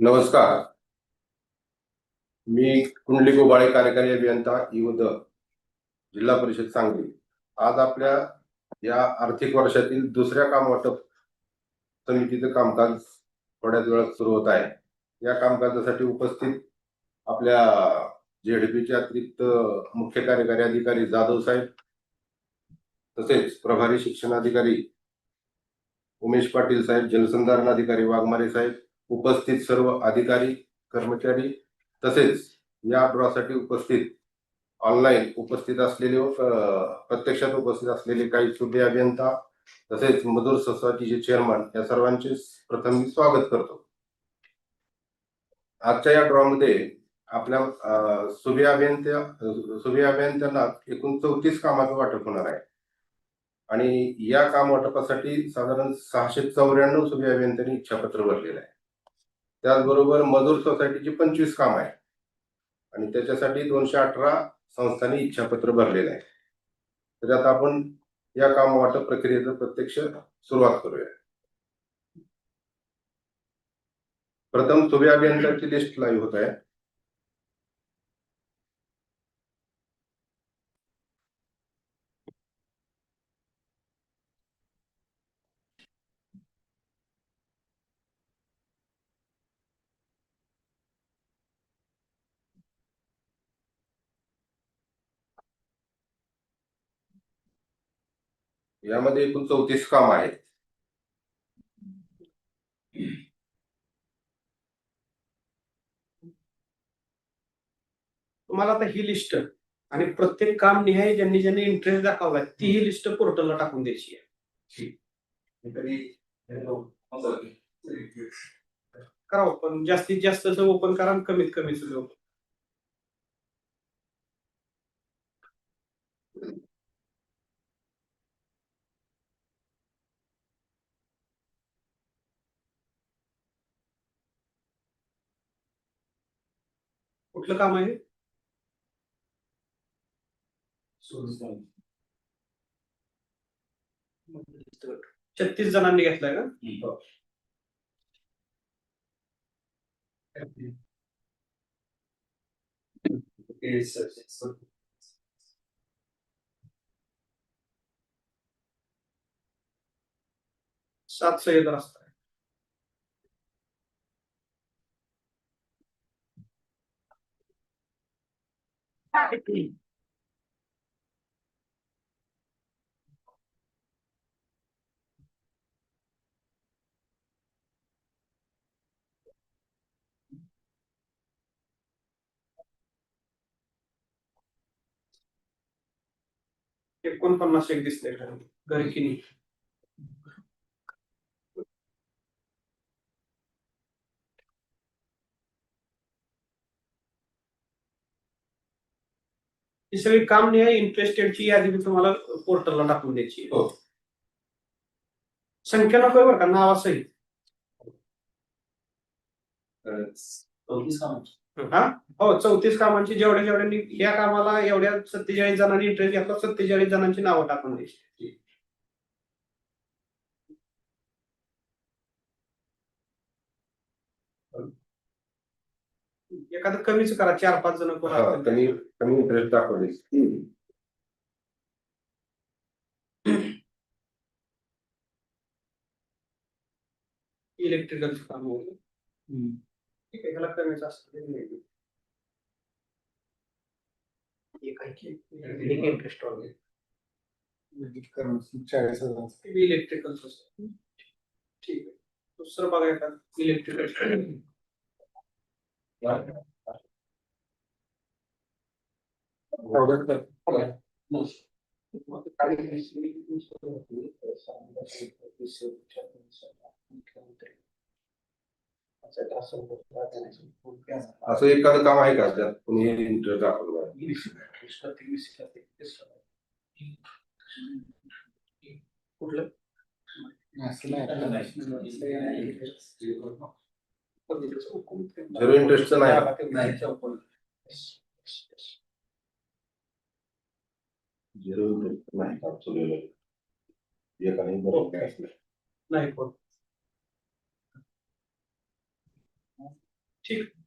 नमस्कार. मी कुंडली गोबाळे कार्यकारी अभियंता इवद जिल्हा परिषद सांगली. आज आपल्या या आर्थिक वर्षातील दुसऱ्या काम वाटप समितीचं कामकाज थोड्याच वेळात सुरू होत आहे. या कामकाजासाठी उपस्थित आपल्या जेडपीचे अतिरिक्त मुख्य कार्यकारी अधिकारी जाधव साहेब तसेच प्रभारी शिक्षणाधिकारी उमेश पाटील साहेब जलसंधारण अधिकारी वाघमारे साहेब उपस्थित सर्व अधिकारी कर्मचारी तसेच या ड्रॉसाठी उपस्थित ऑनलाईन उपस्थित असलेले व प्रत्यक्षात उपस्थित असलेले काही सुभे अभियंता तसेच मधुर सोसायटीचे चेअरमन या सर्वांचे प्रथम मी स्वागत करतो. आजच्या या ड्रॉमध्ये आपल्या अ, सुभे अभियंत्या सुभे अभियंत्यांना एकूण चौतीस कामाचं वाटप होणार आहे. आणि या काम वाटपासाठी साधारण सहाशे चौऱ्याण्णव सुभे अभियंत्यांनी इच्छापत्र भरलेलं आहे. त्याचबरोबर मजूर सोसायटीची पंचवीस काम आहे आणि त्याच्यासाठी दोनशे अठरा संस्थांनी इच्छापत्र भरलेलं आहे. तर आता आपण या काम वाटप प्रक्रियेचं प्रत्यक्ष सुरुवात करूया. प्रथम सुभे अभियंत्याची लिस्ट लाईव्ह होत आहे. यामध्ये एकूण चौतीस काम आहेत. तुम्हाला आता ही लिस्ट आणि प्रत्येक काम निहाय ज्यांनी ज्यांनी इंटरेस्ट दाखवलाय ती ही लिस्ट पोर्टलला टाकून द्यायची आहे. करा ओपन जास्तीत जास्त ओपन करा कमीत कमी ओपन कुठलं काम आहे? छत्तीस जणांनी घेतलाय का? सात सह्य तर असतात एकोणपन्नास एक दिसतंय घरकिनी ही सगळी काम निहाय इंटरेस्टेडची यादी मी तुम्हाला पोर्टलला टाकून द्यायची. हो. संख्या नको बरं का नावासहित हा? हो चौतीस कामांची जेवढ्या जेवढ्यांनी या कामाला एवढ्या सत्तेचाळीस जणांनी इंटरेस्ट घेतला सत्तेचाळीस जणांची नावं टाकून द्यायची. एखादं कमीच करा चार पाच जण कोण हा, असतील. त्यांनी कमी इंटरेस्ट दाखवले. इलेक्ट्रिकलचं काम वगैरे ठीक आहे ह्याला कमीच असतं एक आहे की? एक इंटरेस्ट असतं. ठीक आहे. दुसरं बघायला इलेक्ट्रिकल असं एखादं काम आहे का त्यात कुणी इंटरेस्ट दाखवलं कुठलं झिरो इंटरेस्टचं नाही. झिरो इंटरेस्ट नाही. दाखवलेलं एकाने बरोबर काय असलं नाही ठीक.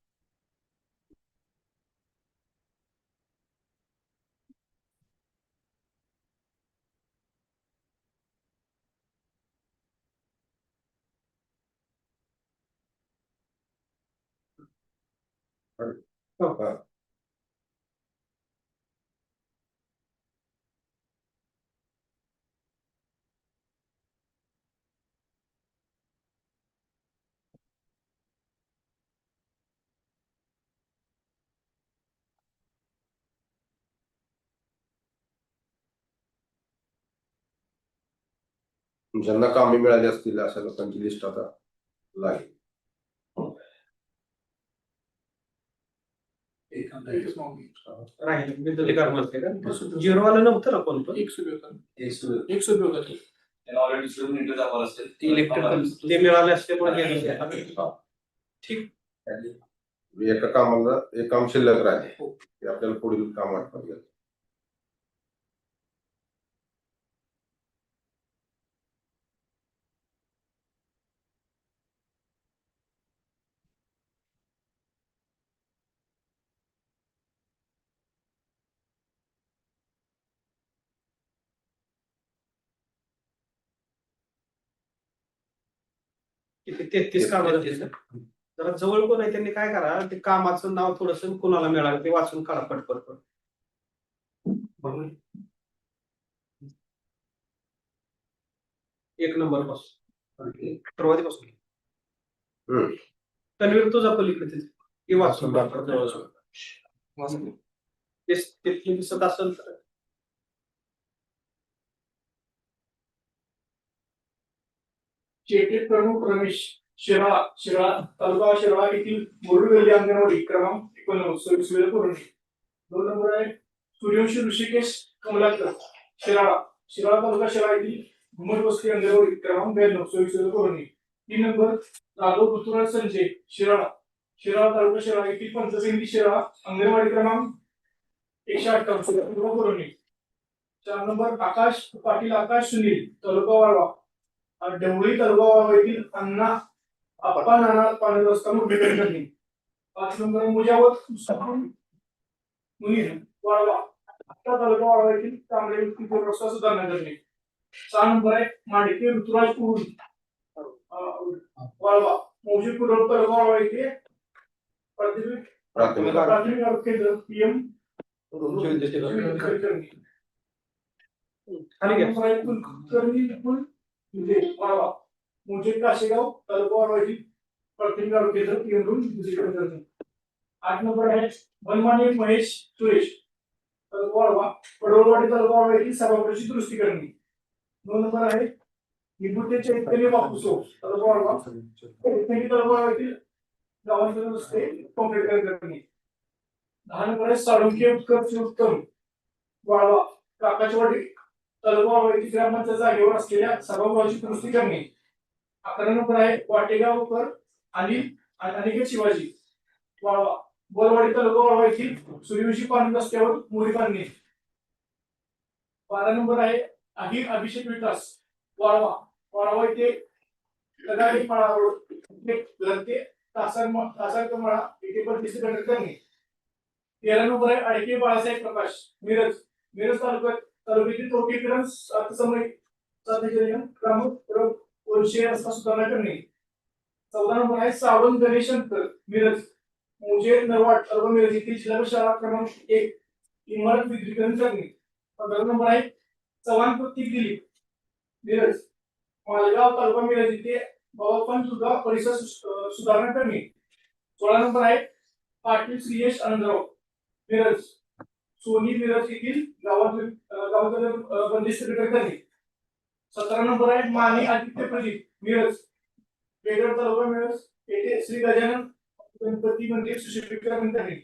हा. ज्यांना कामे मिळाली असतील अशा लोकांची लिस्ट आता लागेल राहील. विद्युत कर्मचारी का झिरो वाला नव्हतं ना कोण पण एक सुबे होता एक सुरू एक सुबे होता ते. त्याला ऑलरेडी दाखवलं असेल ते इलेक्ट्रिकल ते मिळाले झालं. हा. ठीक. एका कामाला एक काम शिल्लक राहिले. हो. ते आपल्याला पुढील काम वाटपात किती तेहतीस कामं झाली सर. जरा जवळ कोण आहे त्यांनी काय करा ते कामाचं नाव थोडस कोणाला मिळालं ते वाचून काढा पटपट. पट एक नंबरपासून. सुरुवातीपासून. तन्वीर तुझा पलीकडे वाचून. ते ते दिसत असेल तर. चेटे प्रमुख रमेश शिरा शिरा तालुका शिरा येथील मुरुडवेली अंगणवाडी क्रमांक एकोणनव्वद सव्वीस वेळ पूर्ण दोन नंबर आहे सूर्यवंशी ऋषिकेश कमलाकर शिराळा. शिराळा तालुका शिरा येथील घुमट वस्ती अंगणवाडी क्रमांक ब्याण्णव सव्वीस वेळ पूर्ण तीन नंबर जाधव ऋतुराज संजय शिराळा. शिराळा तालुका शिराळा येथील पंचसिंधी शिराळा अंगणवाडी क्रमांक एकशे अठ्ठावन्न पूर्ण चार नंबर आकाश पाटील आकाश सुनील तालुका वाळवा. डवळी तालुका वाळवा येथील अण्णा आप्पा नाना पाणी रस्ता मुंबईकडे करणे पाच नंबर मुजावत मुनीर वाळवा. आत्ता तालुका वाळवा येथील तांबडे रस्ता सुधारणा करणे सहा नंबर आहे मांडके ऋतुराज कुरुल अं, वाळवा. मौजी कुरल तालुका वाळवा येथे प्राथमिक प्राथमिक आरोग्य केंद्र पीएम. खाली घ्या. म्हणजे वाळवा म्हणजे काशेगाव तालुका वाळवा येथील प्राथमिक आरोग्य दुसरीकडे करणे आठ नंबर आहे मनमाने महेश सुरेश. तालुका वाळवा पडवळवाडी तालुका वाळवा येथील सभागृहाची दुरुस्ती करणे. दोन नंबर आहे विभूते चैतन्य बापूसो तालुका वाळवा चैतन्य तालुका वाळवा येथील गावांचे दुरुस्ती कॉम्प्लीट करणे. दहा नंबर आहे साळुंके उत्कर्ष उत्तम. वाळवा काकाचवाडी वाळवा येथील ग्रामपंचायत जागेवर असलेल्या सभागृहाची दुरुस्ती करणे. अकरा नंबर आहे वाटेगावकर आणि अनिकेत शिवाजी वाळवा. बोरवाडी तालुका वाळवा येथील सूर्यवंशी पाणी रस्त्यावर मोरी बांधणे. बारा नंबर आहे अहिर अभिषेक विकास वाळवा. वाळवा येथे लगाडी माळा रोड ते तासार तासार मळा येथे पण डिस्ट्रिक्ट करणे. तेरा नंबर आहे अडके बाळासाहेब प्रकाश मिरज मिरज तालुक्यात तालुक्यातील टोकेकरण समय क्रमांक वर्षीय रस्ता सुधारणा करणे? चौदा नंबर आहे सावंत गणेशंकर मिरज. मुजे नरवाड तालुका मिरज येथील जिल्हा शाळा क्रमांक एक इमारत विद्युतीकरण करणे. पंधरा नंबर आहे चव्हाण प्रतीक दिलीप मिरज. मालगाव तालुका मिरज येथे बाबापण सुद्धा परिसर सुधारणा करणे. सोळा नंबर आहे पाटील श्रीयश आनंदराव मिरज. सोनी मिरज येथील गावात गावात बंदिस्त गटर करणे सतरा नंबर आहे माने आदित्य प्रदीप मिरज. बेगर तालुका मिरज. येथे श्री गजानन गणपती मंदिर सुशोभीकरण करणे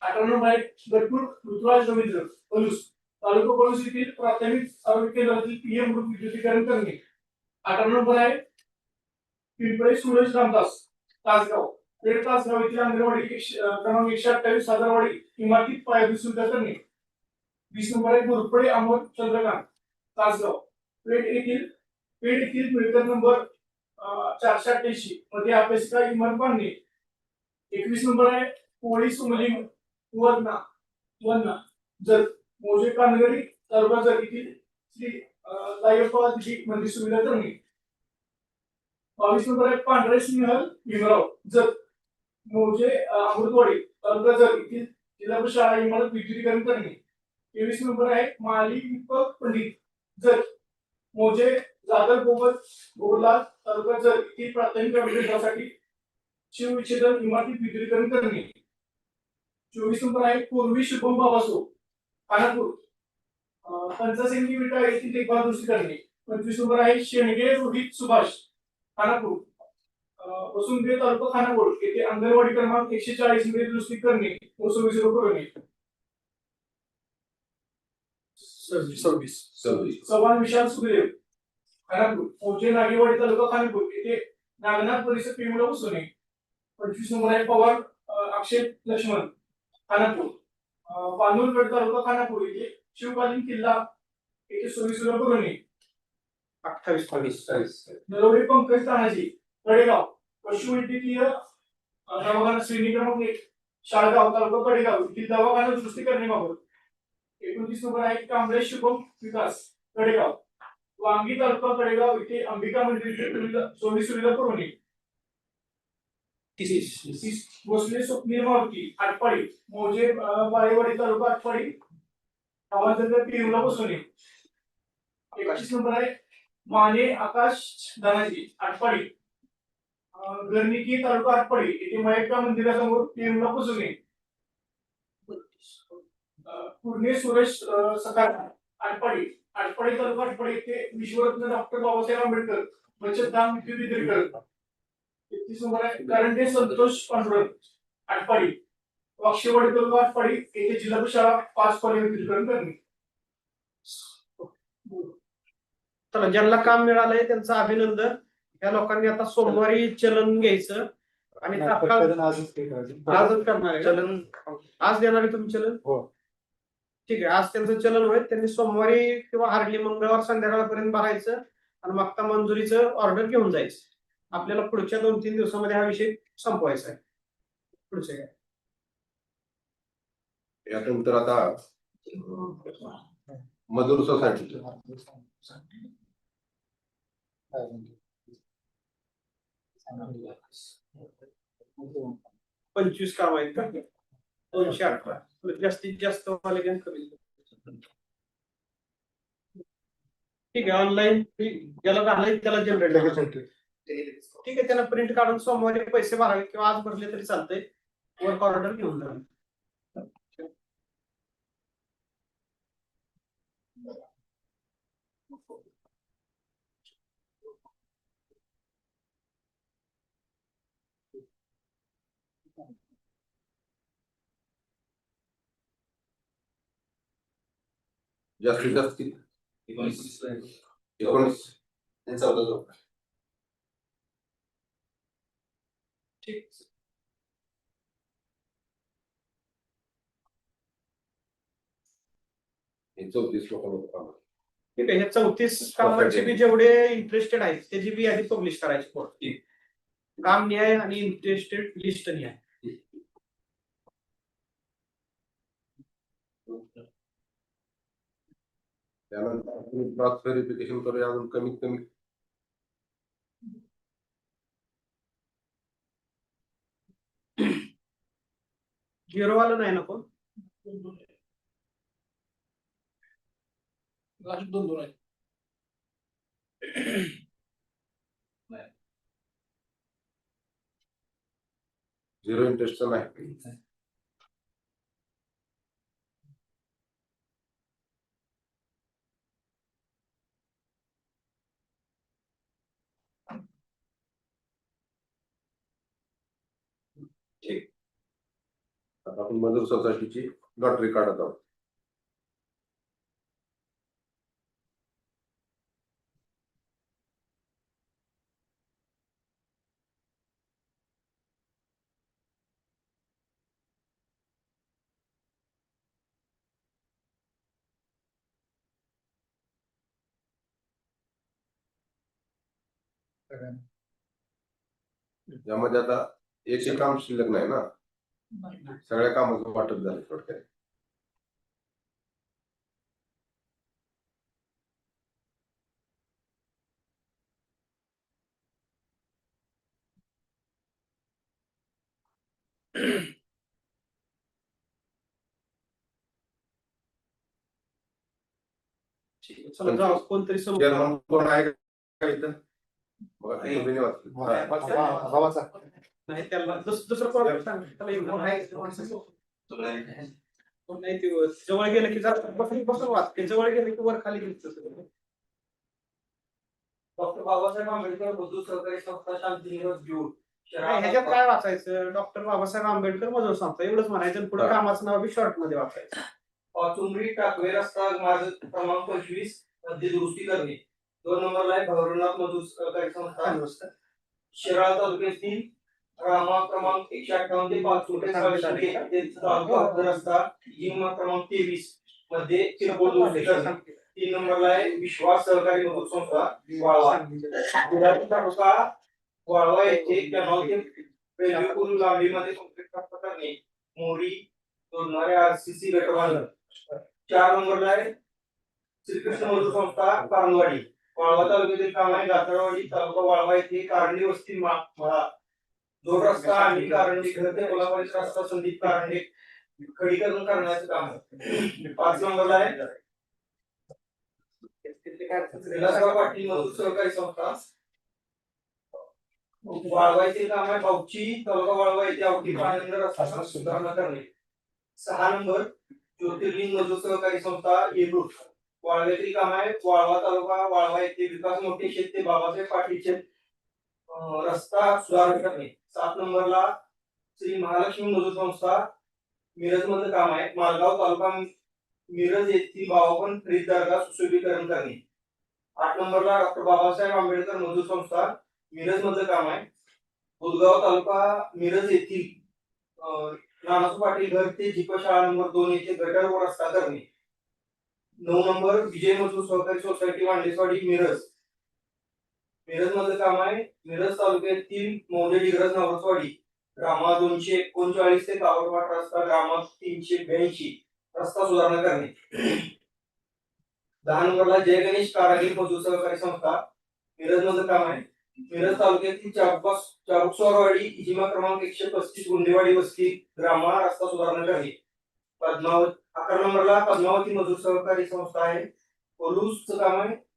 अठरा नंबर आहे गटपूर ऋतुराज रवींद्र पलूस. तालुका पलूस येथील प्राथमिक आरोग्य केंद्रातील पीएम ग्रुप विद्युतीकरण करणे. अठरा नंबर आहे पिंपळे सुरेश रामदास तासगाव. पेठ तासगाव येथील अंगणवाडी एकशे- क्रमांक एकशे अठ्ठावीस हजारवाडी इमारतीत पायाभूत सुविधा करणे वीस नंबर आहे घोरपडे अमोल चंद्रकांत तासगाव. पेठ येथील पेठ येथील मिळकत नंबर चारशे अठ्ठ्याऐंशी मध्ये अभ्यासिका इमान पांडे एकवीस नंबर आहे कोळी सुमलिंग म्हणजे वजना वजना जर मोजे कानगरी तालुका जर येथील श्री लायप्पा मंदिर सुविधा करणे बावीस नंबर आहे पांढरे सिंहल भीमराव. जत मोजे अमृतवाडी तालुका येथील जिल्हा परिषद शाळा इमारत विद्युतीकरण करणे. तेवीस नंबर आहे माली दीपक पंडित जर मोजे जाधव गोबत गोलाल तालुका जर येथील प्राथमिक अभियानासाठी शिवविच्छेदन इमारती विद्युतीकरण करणे. चोवीस नंबर आहे पूर्वी शुभम बाबासो खानापूर. पंचासिंगी विटा येथील देखभाल दुरुस्ती करणे. पंचवीस नंबर आहे शेणगे रोहित सुभाष खानापूर. वसुंधरे तालुका खानापूर येथे अंगणवाडी क्रमांक एकशे चाळीसमध्ये दुरुस्ती करणे व सुविधा करणे. सव्वीस. सव्वीस. चव्हाण विशाल सुखदेव खानापूर. मोजे नागेवाडी तालुका खानापूर. येथे नागनाथ परिसर पिंगळा उसवणे पंचवीस नंबर आहे पवार अक्षय लक्ष्मण खानापूर. अं, पानूरगड तालुका खानापूर. येथे शिवकालीन किल्ला येथे सोयीसुविधा पुरवणे अठ्ठावीस बावीस नरवडे पंकज तानाजी कडेगाव. पशुवैद्यकीय अं, दवाखाना श्रेणी क्रमांक एक शाळगाव तालुका कडेगाव. येथील दवाखाना दुरुस्ती करण्याबाबत एकोणतीस नंबर आहे कांबळे शुभम विकास कडेगाव. वांगी तालुका कडेगाव येथे अंबिका मंदिर येथे सुविधा पुरवणे. भोसले स्वप्नील मारुती आटपाडी. मोजे बाळेवाडी तालुका आटपाडी. पिरुला बसवणे. एकतीस नंबर आहे माने आकाश धनाजी आटपाडी. अं, गर्निकी तालुका आटपाडी येथे मयक्का मंदिरासमोर पिरुला बसवणे अं, पूर्णे सुरेश सकार आटपाडी आटपाडी तालुका आटपाडी येथे विश्वरत्न डॉक्टर बाबासाहेब आंबेडकर बचत धाम विद्युत वितरीकरण एकतीस आहे करंडे संतोष पांडुरंग आटपाडी वाक्षेवाडी तालुका आटपाडी येथे जिल्हा परिषद शाळा पाच कॉलेज विद्युतीकरण करणे तर ज्यांना काम मिळालंय त्यांचं अभिनंदन. या लोकांनी आता सोमवारी चलन घ्यायचं आणि तात्काळ आजच ते करायचं. आजच करणार आहे का? आज देणार आहे तुम्ही चलन? हो. ठीक आहे आज त्यांचं चलन होईल. त्यांनी सोमवारी किंवा हार्डली मंगळवार संध्याकाळपर्यंत भरायचं आणि मागता मंजुरीचं ऑर्डर घेऊन जायचं. आपल्याला पुढच्या दोन तीन दिवसामध्ये हा विषय संपवायचा आहे. पुढचे काय यानंतर आता मजूर सोसायटी पंचवीस काम आहेत का दोनशे अठरा जास्तीत जास्त वाले कमी ठीक आहे ऑनलाईन ज्याला झालंय त्याला जनरेट ठीक आहे त्यांना प्रिंट काढून सोमवारी पैसे भरावे किंवा आज भरले तरी चालतंय. वर्क ऑर्डर घेऊन जावे. जास्तीत जास्त किती एकोणीस एकोणीस चौदा झोपा ठीक हे चौतीस लोकांना काम आहे. ठीक आहे हे चौतीस कामांचे बी जेवढे इंटरेस्टेड आहेत त्याची बी यादी पब्लिश करायची कोर्ट काम न्याय आणि इंटरेस्टेड लिस्ट न्याय. त्यानंतर आपण क्रॉस व्हेरिफिकेशन करूया अजून कमीत कमी झिरो वाला नाही नको दोन दोन आहेत झिरो इंटरेस्टचं नाही ठीक आता आपण मजूर सोसायटीची लॉटरी काढत आहोत. यामध्ये आता एकही काम शिल्लक नाही ना? सगळ्या कामाचं वाटप झालं थोडक्यात. चला जाऊ कोणतरी समोर चेअरमन कोण आहे का इथं बघा, वाचलं. हा. नाही त्याला दुस- दुसरं कोण सांग त्याला येऊन कोण नाही ते वर- जवळ गेलं की जरा बसून बसून वाच. ते जवळ गेलं की वर खाली दिसतं डॉक्टर बाबासाहेब आंबेडकर मजदूर सहकारी संस्था शांतीनिवास घेऊन काय ह्याच्यात काय वाचायचं? डॉक्टर बाबासाहेब आंबेडकर मजूर संस्था एवढंच म्हणायचं आणि पुढे. कामाचं नाव बी शॉर्टमध्ये वाचायचं. टाकवे रस्ता मार्ग क्रमांक पंचवीसमध्ये दुरुस्ती करणे. दोन नंबरला आहे भैरवनाथ मजूर सहकारी संस्था. शिराळा तालुक्यातील रामा क्रमांक एकशे अठ्ठावन्न ते तालुका हद्द रस्ता जिमा क्रमांक तेवीसमध्ये किरकोळ तीन नंबरला आहे विश्वास सहकारी मजूर संस्था वाळवा. गुलाबी तालुका वाळवा येथे कॅनॉल ते लांबीमध्ये रस्ता करणे. मोरी जोडणारे आरसीसी गट बांधण. चार नंबरला आहे श्रीकृष्ण मजूर संस्था कारंजवाडी वाळवा तालुक्यातील काम आहे गातळवाडी तालुका वाळवा येथे कारंडी वस्ती मा- मळा दोन रस्ता आणि कारण घर ते कोल्हापूर रस्ता संदीप कारंडे खडीकरण करण्याचं काम आहे. पाच नंबरला आहे. विलासराव पाटील मजूर सहकारी संस्था. वाळवा काम आहे. भाऊची तालुका वाळवायची येथे अवघी रस्ता सुधारणा करणे. सहा नंबर ज्योतिर्लिंग मजूर सहकारी संस्था येरूर वाळव्यातील काम आहे. वाळवा तालुका वाळवा येथे विकास मोठे शेत ते बाबासाहेब पाटीलचे रस्ता सुधारणा करणे. सात नंबरला श्री महालक्ष्मी मजूर संस्था मिरज मधलं काम आहे. मालगाव तालुका मिरज येथील बाबापण फ्रीज दर्गा सुशोभीकरण करणे. आठ नंबरला डॉक्टर बाबासाहेब आंबेडकर मजूर संस्था मिरज मधलं काम आहे. बुधगाव तालुका मिरज येथील नानासू पाटील घर ते जिप शाळा नंबर दोन येथे गटर व रस्ता करणे. नऊ नंबर विजय मजूर सहकारी सोसायटी वांडेसवाडी मिरज. मिरज मधलं काम आहे. मिरज तालुक्यातील मौजे डिग्रज नावसवाडी ग्रामा दोनशे एकोणचाळीस ते कावडवाट रस्ता ग्रामा तीनशे ब्याऐंशी. रस्ता सुधारणा करणे. दहा नंबरला जय गणेश कारागीर मजूर सहकारी संस्था. मिरज मधलं काम आहे. मिरज तालुक्यातील चाबुक चाबुकस्वारवाडी जिमा क्रमांक एकशे पस्तीस गुंडेवाडी वस्ती ग्रामा रस्ता सुधारणा करणे. पद्मावती अकरा नंबरला पद्मावती मजूर सहकारी संस्था आहे. पोलूसचं काम आहे.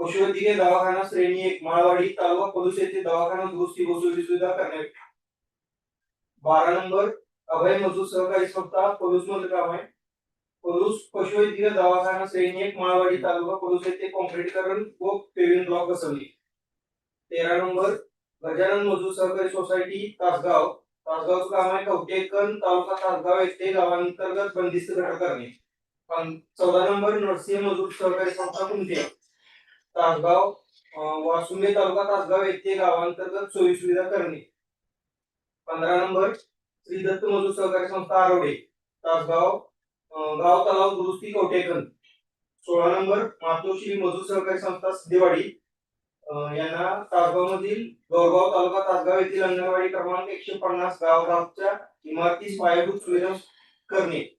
पशुवैद्यकीय दवाखाना श्रेणी एक माळवाडी तालुका पलूस येथे दवाखाना दुरुस्ती व सुविधा करणे बारा नंबर अभय मजूर सहकारी संस्था पोलूसमध्ये काम आहे. पोलूस पशुवैद्यकीय दवाखाना श्रेणी एक माळवाडी तालुका पलूस येथे कॉन्क्रीटकरण व पेविंग ब्लॉक बसवली. तेरा नंबर गजानन मजूर सहकारी सोसायटी तासगाव. तासगावचं काम आहे कवटेकन तालुका तासगाव येथे गावांतर्गत बंदिस्त घटक करणे. चौदा नंबर नरसिंह मजूर सहकारी संस्था कुंटे तासगाव अं, वासुंबे तालुका तासगाव येथे गावांतर्गत सोयी सुविधा करणे. पंधरा नंबर श्री दत्त मजूर सहकारी संस्था आरोडे तासगाव गाव तलाव दुरुस्ती कवटेकन सोळा नंबर मातोश्री मजूर सहकारी संस्था सिद्धेवाडी यांना तासगाव मधील गौरगाव तालुका तासगाव येथील अंगणवाडी क्रमांक एकशे पन्नास गाव गावच्या इमारतीस पायाभूत सुविधा करणे.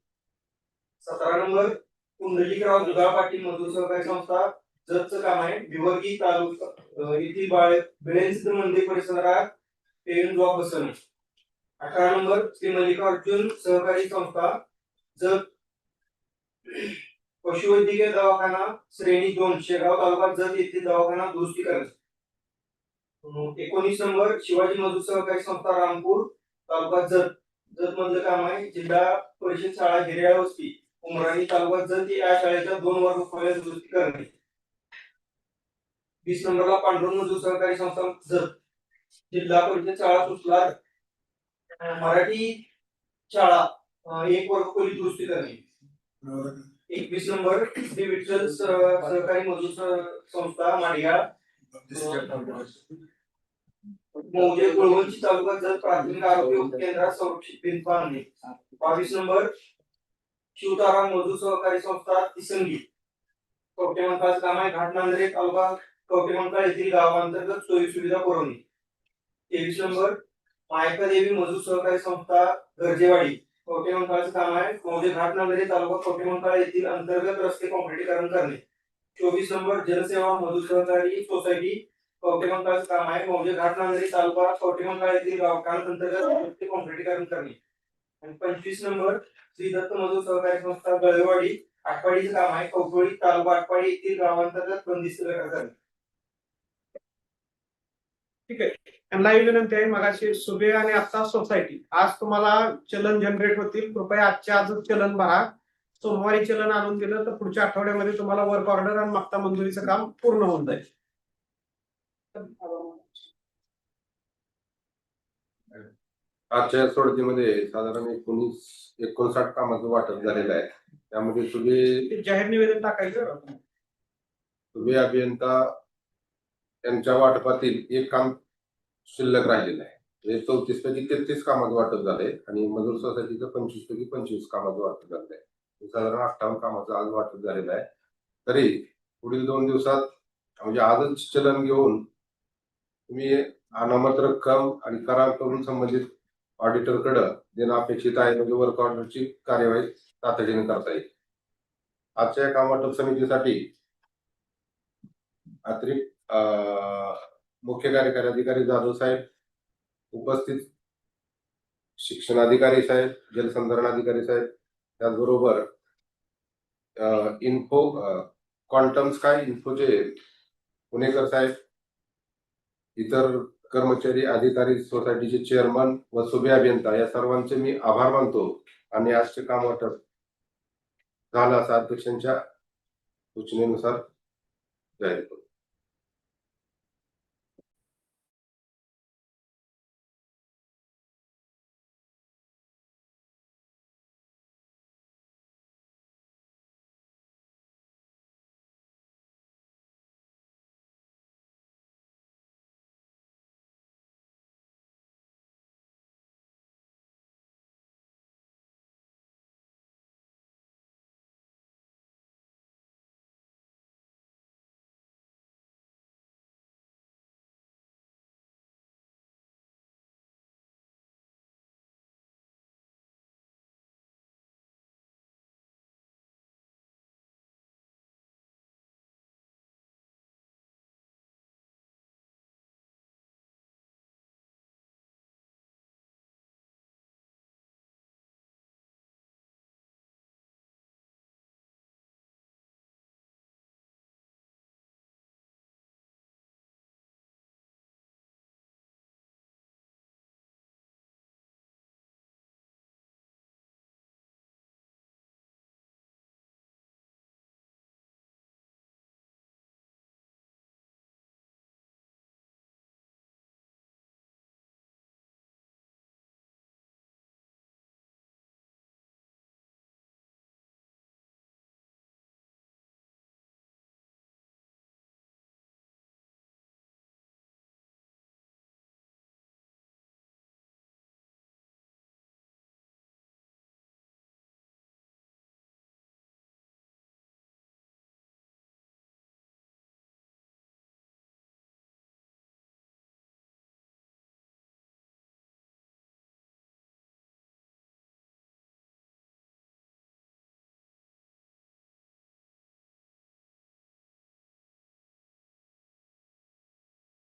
सतरा नंबर कुंडलिकराव दुधाळ पाटील मजूर सहकारी संस्था जतचं काम आहे. भिवर्गी तालुका येथील बाळ बिळेंद्र मंदिर परिसरात पेन ब्लॉक बसवणे अठरा नंबर श्री मल्लिकार्जुन सहकारी संस्था जत पशुवैद्यकीय दवाखाना श्रेणी दोन शेगाव तालुका जत येथील दवाखाना दुरुस्ती करणे एकोणीस नंबर शिवाजी मजूर सहकारी संस्था रामपूर तालुका जत. जत मधलं काम आहे. जिल्हा परिषद शाळा हिरड्या वस्ती उमराणी तालुका जत या शाळेच्या दोन वर्ग खोल्या दुरुस्ती करणे. वीस नंबरला पांडुरंग मजूर सहकारी संस्था जत जिल्हा परिषद शाळा अं, मराठी शाळा एक वर्ग खोली दुरुस्ती करणे. एकवीस नंबर श्री विठ्ठल स- सहकारी मजूर संस्था माडिया मौजे गुळवंची तालुका जत प्राथमिक आरोग्य केंद्रात संरक्षित भिंत बांधणे बावीस नंबर शिवताराम मजूर सहकारी संस्था तिसंगी. कवटेमंकाळचं काम आहे घाटनांदरे तालुका कवटेमंकाळ येथील गावांतर्गत सोयी सुविधा पुरवणे. तेवीस नंबर मायका देवी मजूर सहकारी संस्था गरजेवाडी. कवठे काम आहे मौजे घाट तालुका कवठे येथील अंतर्गत रस्ते कॉन्क्रिटीकरण करणे. चोवीस नंबर जनसेवा मजूर सहकारी सोसायटी. कवठे काम आहे मौजे घाट तालुका कवठे येथील गावकांत अंतर्गत रस्ते कॉन्क्रिटीकरण करणे. आणि पंचवीस नंबर श्री दत्त मजूर सहकारी संस्था गळेवाडी. आटपाडीचं काम आहे कौटोळी तालुका आटपाडी येथील गावांतर्गत बंदिस्त करणे. ठीक आहे. आणि लाईव्ह विनंती आहे मगाशी सुबे आणि आता सोसायटी आज तुम्हाला चलन जनरेट होतील. कृपया आजच्या आजच चलन भरा. सोमवारी चलन आणून दिलं तर पुढच्या आठवड्यामध्ये तुम्हाला वर्क ऑर्डर आणि मागता मंजुरीचं काम पूर्ण होऊन जाईल. आजच्या सोडतीमध्ये साधारण एकोणीस एकोणसाठ कामाचं वाटप झालेलं आहे. त्यामध्ये तुम्ही जाहीर निवेदन टाकायचं? तुम्ही अभियंता त्यांच्या वाटपातील एक काम शिल्लक राहिलेलं आहे. म्हणजे चौतीस पैकी तेहतीस कामाचं वाटप झालंय आणि मजूर सोसायटीचं पंचवीस पैकी पंचवीस कामाचं वाटप झालंय. साधारण अठ्ठावन्न कामाचं आज वाटप झालेलं आहे. तरी पुढील दोन दिवसात म्हणजे आजच चलन घेऊन तुम्ही अनामत रक्कम आणि करार करून संबंधित ऑडिटरकडे देणं अपेक्षित आहे. म्हणजे वर्क ऑर्डरची कार्यवाही तातडीने करता येईल. आजच्या या काम वाटप समितीसाठी अतिरिक्त मुख्य कार्यकारी अधिकारी जाधव साहेब उपस्थित शिक्षणाधिकारी साहेब जलसंधारण अधिकारी साहेब त्याचबरोबर इन्फो क्वांटम स्काय इन्फोचे पुणेकर साहेब इतर कर्मचारी अधिकारी सोसायटीचे चेअरमन व सुभे अभियंता या सर्वांचे मी आभार मानतो आणि आजचे काम वाटप झालं असं अध्यक्षांच्या सूचनेनुसार जाहीर करतो.